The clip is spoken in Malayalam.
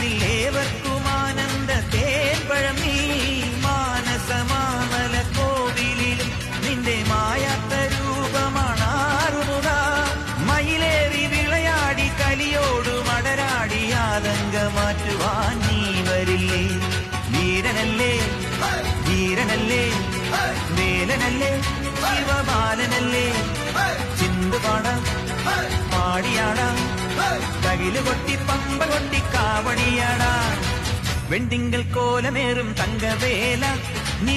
അതിലേവർക്കും ആനന്ദ തേൻപഴം മാനസമാമല കോവിലും നിന്റെ മായാത്ത രൂപമാണാറുമുട മയിലേറി വിളയാടി കലിയോട് മടരാടി ആതങ്ക മാറ്റുവാൻ നീ വരില്ലേ. വീരനല്ലേ ധീരനല്ലേ മേലനല്ലേ ശിവബാലനല്ലേ. ചിന്തു പാടാം പാടിയാടാം. തകിൽ കൊട്ടി പമ്പ കൊട്ടി കാവടിയാടാ വെണ്ടിങ്കൽ കോലമേറും തങ്കവേല നീ